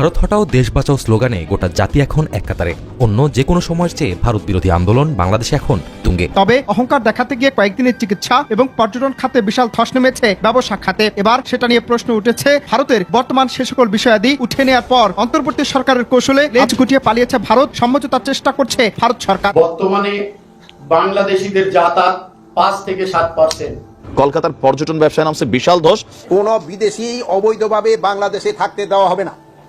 ভারত হটাও দেশ বাঁচাও স্লোগানে গোটা জাতি এখন এক কাতারে। অন্য যে কোনো সময়ের চেয়ে ভারত বিরোধী আন্দোলন বাংলাদেশে এখন তুঙ্গে। তবে অহংকার দেখাতে গিয়ে কয়েকদিনের চিকিৎসা এবং পর্যটন খাতে বিশাল ধস নেমেছে ব্যবসা খাতে। এবার সেটা নিয়ে প্রশ্ন উঠেছে ভারতের বর্তমান সে সকল বিষয়াদি উঠে নেওয়ার পর অন্তর্বর্তী সরকারের কৌশলে লেজ গুটিয়ে পালিয়েছে ভারত সমঝোতার চেষ্টা করছে ভারত সরকার। বর্তমানে বাংলাদেশিদের যাতায়াত পাঁচ থেকে সাত পার্সেন্ট কলকাতার পর্যটন ব্যবসায় নামছে বিশাল ধস। কোনো বিদেশি অবৈধভাবে বাংলাদেশে থাকতে দেওয়া হবে না।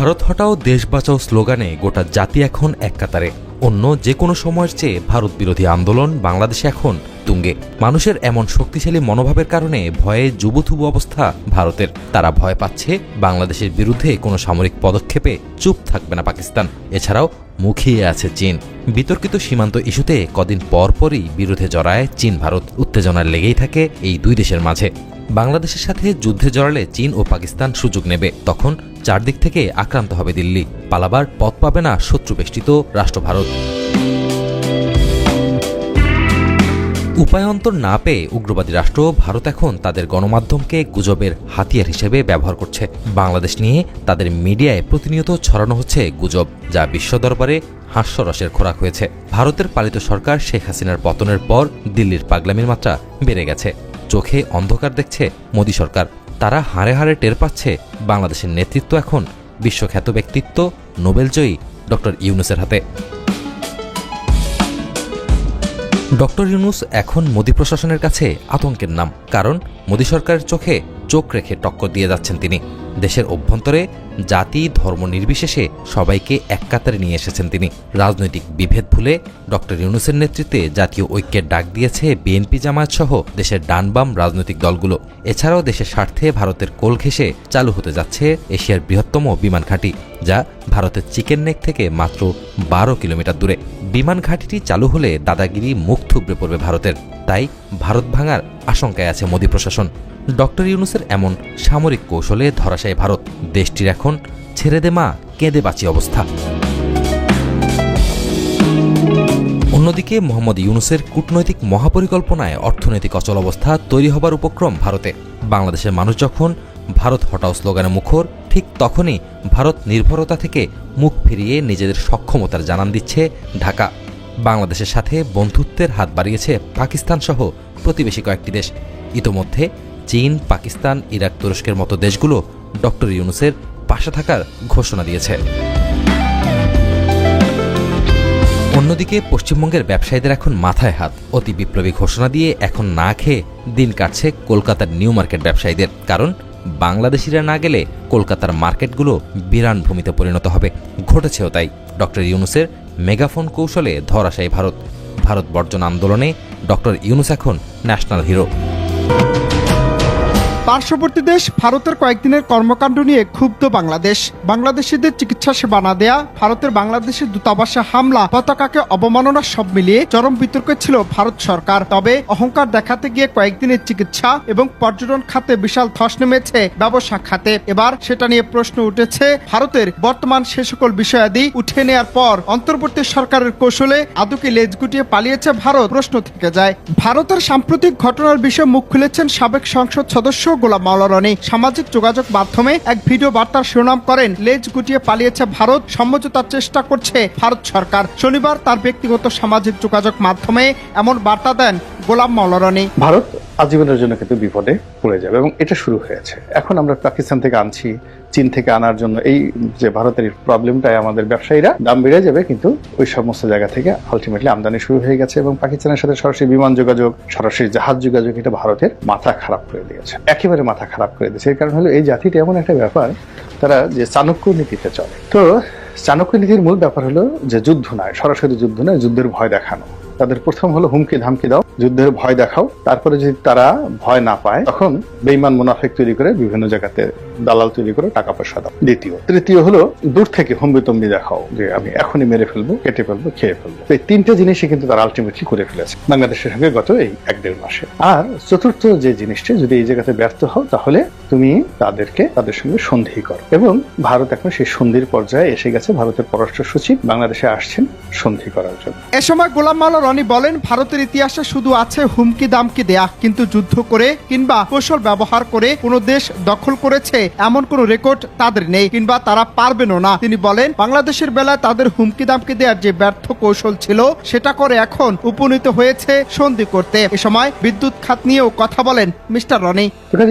ভারত হটাও দেশ বাঁচাও স্লোগানে গোটা জাতি এখন এক কাতারে। অন্য যে কোনো সময়ের চেয়ে ভারত বিরোধী আন্দোলন বাংলাদেশে এখন তুঙ্গে। মানুষের এমন শক্তিশালী মনোভাবের কারণে ভয়ে যুবথুবু অবস্থা ভারতের। তারা ভয় পাচ্ছে বাংলাদেশের বিরুদ্ধে কোনো সামরিক পদক্ষেপে চুপ থাকবে না পাকিস্তান। এছাড়াও মুখিয়ে আছে চীন। বিতর্কিত সীমান্ত ইস্যুতে কদিন পর পরই বিরোধে জড়ায় চীন ভারত উত্তেজনার লেগেই থাকে এই দুই দেশের মাঝে। বাংলাদেশের সাথে যুদ্ধে জড়ালে চীন ও পাকিস্তান সুযোগ নেবে। তখন চারদিক থেকে আক্রান্ত হবে দিল্লি। পালাবার পথ পাবে না শত্রু বেষ্টিত রাষ্ট্র ভারত। উপায়ন্তর না পেয়ে উগ্রবাদী রাষ্ট্র ভারত এখন তাদের গণমাধ্যমকে গুজবের হাতিয়ার হিসেবে ব্যবহার করছে। বাংলাদেশ নিয়ে তাদের মিডিয়ায় প্রতিনিয়ত ছড়ানো হচ্ছে গুজব, যা বিশ্ব দরবারে হাস্যরসের খোরাক হয়েছে। ভারতের পালিত সরকার শেখ হাসিনার পতনের পর দিল্লির পাগলামির মাত্রা বেড়ে গেছে। চোখে অন্ধকার দেখছে মোদী সরকার। তারা হাড়ে হাড়ে টের পাচ্ছে বাংলাদেশের নেতৃত্ব এখন বিশ্বখ্যাত ব্যক্তিত্ব, নোবেলজয়ী ডক্টর ইউনুসের হাতে। ডক্টর ইউনুস এখন মোদী প্রশাসনের কাছে আতঙ্কের নাম, কারণ মোদী সরকারের চোখে চোখ রেখে টক্কর দিয়ে যাচ্ছেন তিনি। দেশের অভ্যন্তরে জাতি ধর্ম নির্বিশেষে সবাইকে এক কাতারে নিয়ে এসেছেন তিনি। রাজনৈতিক বিভেদ ভুলে ডক্টর ইউনুসের নেতৃত্বে জাতীয় ঐক্যের ডাক দিয়েছে বিএনপি জামায়াত সহ দেশের ডানবাম রাজনৈতিক দলগুলো। এছাড়াও দেশের স্বার্থে ভারতের কোল ঘেঁষে চালু হতে যাচ্ছে এশিয়ার বৃহত্তম বিমান ঘাঁটি, যা ভারতের চিকেন নেক থেকে মাত্র বারো কিলোমিটার দূরে। বিমান ঘাঁটিটি চালু হলে দাদাগিরি মুখ থুবড়ে পড়বে ভারতের। তাই ভারত ভাঙার আশঙ্কায় আছে মোদী প্রশাসন। ডক্টর ইউনুসের এমন সামরিক কৌশলে ধরাশায় ভারত। দেশটির এখন ছেড়ে দে মা, কেঁদে বাঁচি অবস্থা। অন্যদিকে মোহাম্মদ ইউনুসের কূটনৈতিক মহাপরিকল্পনায় অর্থনৈতিক অচল অবস্থা তৈরি হবার উপক্রম ভারতে। বাংলাদেশের মানুষ যখন ভারত হটাও স্লোগানে মুখর, ঠিক তখনই ভারত নির্ভরতা থেকে মুখ ফিরিয়ে নিজেদের সক্ষমতার জানান দিচ্ছে ঢাকা। বাংলাদেশের সাথে বন্ধুত্বের হাত বাড়িয়েছে পাকিস্তান সহ প্রতিবেশী কয়েকটি দেশ। ইতোমধ্যে চীন, পাকিস্তান, ইরাক তুরস্কের মতো দেশগুলো ডক্টর ইউনুসের পাশে থাকার ঘোষণা দিয়েছে। অন্যদিকে পশ্চিমবঙ্গের ব্যবসায়ীদের এখন মাথায় হাত। অতি বিপ্লবী ঘোষণা দিয়ে এখন না খেয়ে দিন কাটছে কলকাতার নিউ মার্কেট ব্যবসায়ীদের। কারণ, বাংলাদেশিরা না গেলে কলকাতার মার্কেটগুলো বিরান ভূমিতে পরিণত হবে। ঘটেছেও তাই। ডক্টর ইউনুসের মেগাফোন কৌশলে ধরাশায়ী ভারত। ভারত বর্জন আন্দোলনে ডক্টর ইউনুস এখন ন্যাশনাল হিরো। পার্শ্ববর্তী দেশ ভারতের কয়েকদিনের কর্মকাণ্ড নিয়ে ক্ষুব্ধ বাংলাদেশ। বাংলাদেশিদের চিকিৎসা সেবা না দেয়া, ভারতের বাংলাদেশের দূতাবাসে হামলা, পতাকাকে অবমাননা সব মিলিয়ে চরম বিতর্কে ছিল ভারত সরকার। তবে অহংকার দেখাতে গিয়ে কয়েকদিনের চিকিৎসা এবং পর্যটন খাতে বিশাল ধস নেমেছে ব্যবসা খাতে। এবার সেটা নিয়ে প্রশ্ন উঠেছে ভারতের বর্তমান সে সকল বিষয়াদি উঠে নেয়ার পর অন্তর্বর্তী সরকারের কৌশলে আদুকে লেজ গুটিয়ে পালিয়েছে ভারত? প্রশ্ন থেকে যায়। ভারতের সাম্প্রতিক ঘটনার বিষয়ে মুখ খুলেছেন সাবেক সংসদ সদস্য গোলাম মাওলা সামাজিক যোগাযোগ মাধ্যমে এক ভিডিও বার্তার শিরোনাম করেন, লেজ গুটিয়ে পালিয়েছে ভারত সমঝোতার চেষ্টা করছে ভারত সরকার। শনিবার তার ব্যক্তিগত সামাজিক যোগাযোগ মাধ্যমে এমন বার্তা দেন গোলাম মাওলা ভারত আজীবনের জন্য কিন্তু বিপদে পড়ে যাবে এবং এটা শুরু হয়েছে। এখন আমরা পাকিস্তান থেকে আনছি, চীন থেকে আনার জন্য এই যে ভারতের প্রবলেমটাই আমাদের ব্যবসায়ীরা, দাম বেড়ে যাবে কিন্তু ওই সমস্ত জায়গা থেকে আলটিমেটলি আমদানি শুরু হয়ে গেছে এবং পাকিস্তানের সাথে সরাসরি বিমান যোগাযোগ, সরাসরি জাহাজ যোগাযোগ এটা ভারতের মাথা খারাপ করে দিয়েছে। একেবারে মাথা খারাপ করে দিচ্ছে এর কারণ হলো এই জাতিটা এমন একটা ব্যাপার, তারা যে চাণক্য নীতিতে চলে। তো চাণক্য নীতির মূল ব্যাপার হলো যে যুদ্ধ নয়, সরাসরি যুদ্ধ নয়, যুদ্ধের ভয় দেখানো। তাদের প্রথম হলো হুমকি ধামকি দাও। যুদ্ধের ভয় দেখাও। তারপরে যদি তারা ভয় না পায়, তখন বেইমান মুনাফেক তৈরি করে বিভিন্ন জায়গাতে দালাল তৈরি করে টাকা পয়সা দাও। দ্বিতীয়। তৃতীয় হলো, দূর থেকে হম্বিতম্বি দেখাও যে আমি এখনই মেরে ফেলব, কেটে ফেলব, খেয়ে ফেলব। এই তিনটে জিনিসই কিন্তু তারা আলটিমেটলি করে ফেলেছে বাংলাদেশের সঙ্গে গত এই এক দেড় মাসে। আর চতুর্থ যে জিনিসটি, যদি এই জায়গাতে ব্যর্থ হও, তাহলে তুমি তাদেরকে, তাদের সঙ্গে সন্ধি করো। এবং ভারত এখন সেই সন্ধির পর্যায়ে এসে গেছে। ভারতের পররাষ্ট্র সচিব বাংলাদেশে আসছেন সন্ধি করার জন্য। এ সময় গোলাম মাওলা রনি বলেন, ভারতের ইতিহাসে শুধু আছে হুমকি দামকি দেয়া, কিন্তু যুদ্ধ করে কিংবা কৌশল ব্যবহার করে কোনো দেশ দখল করেছে, এমন কোনো রেকর্ড তাদের নেই, কিংবা তারা পারবেনও না। তিনি বলেন, বাংলাদেশের বেলায় তাদের হুমকি দামকি দেওয়ার যে ব্যর্থ কৌশল ছিল, সেটা করে এখন উপনীত হয়েছে সন্ধি করতে। এ সময় বিদ্যুৎ খাত নিয়েও কথা বলেন মিস্টার রনি।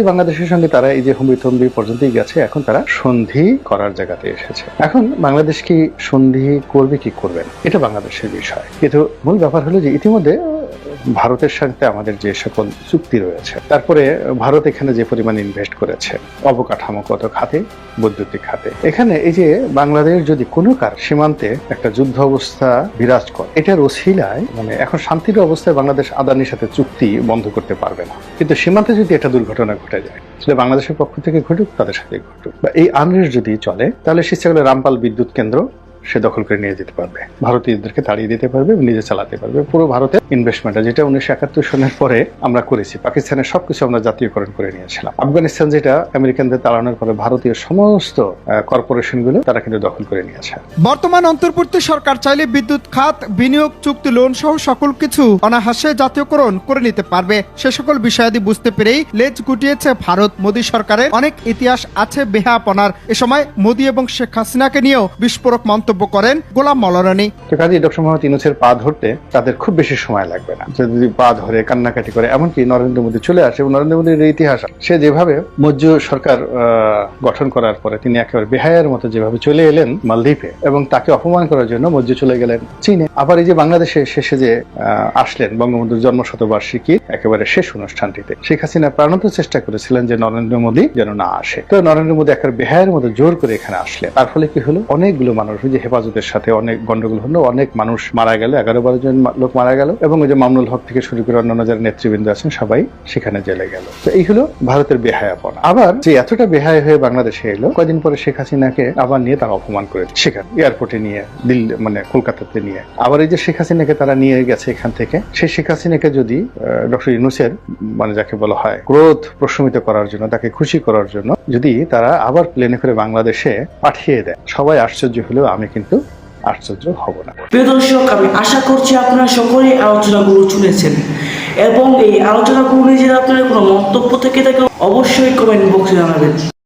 বাংলাদেশের সঙ্গে তারা এই যে হুমকি পর্যন্তই গেছে, এখন তারা সন্ধি করার জায়গাতে এসেছে। এখন বাংলাদেশ কি সন্ধি করবে, কি করবেন এটা বাংলাদেশের বিষয়। কিন্তু মূল ব্যাপার হলো যে ইতিমধ্যে ভারতের সাথে আমাদের যে সকল চুক্তি রয়েছে, তারপরে ভারত এখানে যে পরিমাণ ইনভেস্ট করেছে অবকাঠামোগত খাতে, বৈদ্যুতিক খাতে, এখানে এই যে বাংলাদেশ যদি কোনো কার সীমান্তে একটা যুদ্ধ অবস্থা বিরাজ করে, এটার অশিলায় মানে এখন শান্তির অবস্থায় বাংলাদেশ আদানির সাথে চুক্তি বন্ধ করতে পারবে না। কিন্তু সীমান্তে যদি একটা দুর্ঘটনা ঘটে যায়, সেটা বাংলাদেশের পক্ষ থেকে ঘটুক, তাদের সাথে ঘটুক। বা এই আনরেস্ট যদি চলে, তাহলে শীর্ষকালে রামপাল বিদ্যুৎ কেন্দ্র সে দখল করে নিয়ে যেতে পারবে। ভারতীয়দেরকে তাড়িয়ে দিতে পারবে, নিজে চালাতে পারবে। পুরো ভারতের ইনভেস্টমেন্ট যেটা উনিশশো একাত্তর সনের পরে আমরা করেছি, পাকিস্তানের সবকিছু আমরা জাতীয়করণ করে নিয়েছিলাম। আফগানিস্তান যেটা আমেরিকানদের তাড়ানোর পরে ভারতীয় সমস্ত কর্পোরেশনগুলো তারা কিন্তু দখল করে নিয়েছে। বর্তমান অন্তর্বর্তী সরকার চাইলে বিদ্যুৎ, খাত, বিনিয়োগ, চুক্তি লোন সহ সকল কিছু অনাহাসে জাতীয়করণ করে নিতে পারবে। সে সকল বিষয়াদি বুঝতে পেরেই লেজ গুটিয়েছে ভারত। মোদী সরকারের অনেক ইতিহাস আছে বেহাপনার এ সময় মোদী এবং শেখ হাসিনাকে নিয়েও বিস্ফোরক মন্তব্য করেন গোলাম মৌলানী। তো কাজে ডক্টর মোহাম্মদ ইউনুসের পা ধরতে তাদের খুব বেশি সময় লাগবে না। সে যদি পা ধরে কান্নাকাটি করে, এমনকি নরেন্দ্র মোদী চলে আসে, এবং নরেন্দ্র মোদীর ইতিহাস, সে যেভাবে মজ্জ সরকার গঠন করার পরে তিনি একেবারে বেহায়ের মতো যেভাবে চলে এলেন মালদ্বীপে, এবং তাকে অপমান করার জন্য মজ্জ চলে গেলেন চীনে। আবার এই যে বাংলাদেশে শেষে যে আসলেন বঙ্গবন্ধুর জন্ম শতবার্ষিকী একেবারে শেষ অনুষ্ঠানটিতে, শেখ হাসিনা প্রাণত চেষ্টা করেছিলেন যে নরেন্দ্র মোদী যেন না আসে। তো নরেন্দ্র মোদী একেবারে বেহায়ের মতো জোর করে এখানে আসলেন। তার ফলে কি হলো? অনেকগুলো মানুষ যে হেফাজতের সাথে অনেক গন্ডগোল হলো, অনেক মানুষ মারা গেল, এগারো বারো জন লোক মারা গেল, এবং ওই যে মামুনুল হক থেকে শুরু করে অন্যান্য যারা নেতৃবৃন্দ আছেন সবাই সেখানে জেলে গেল। তো এই হলো ভারতের বেহায়াপনা। আবার যে এতটা বেহায় হয়ে বাংলাদেশে এলো, কয়দিন পরে শেখ হাসিনাকে আবার নিয়ে তারা অপমান করে সেখানে এয়ারপোর্টে নিয়ে দিল্লি মানে কলকাতাতে নিয়ে। আবার এই যে শেখ হাসিনাকে তারা নিয়ে গেছে এখান থেকে সেই শেখ হাসিনাকে যদি ডক্টর ইউনুসের মানে যাকে বলা হয়, ক্রোধ প্রশমিত করার জন্য, তাকে খুশি করার জন্য যদি তারা আবার প্লেনে করে বাংলাদেশে পাঠিয়ে দেয়, সবাই আশ্চর্য হলেও আমি কিন্তু আশ্চর্য হব না। প্রিয় দর্শক, আমি আশা করছি আপনারা সকলেই আলোচনাগুলো শুনেছেন এবং এই আলোচনাগুলো নিয়ে যদি আপনার কোনো মন্তব্য থেকে থাকে অবশ্যই কমেন্ট বক্সে জানাবেন।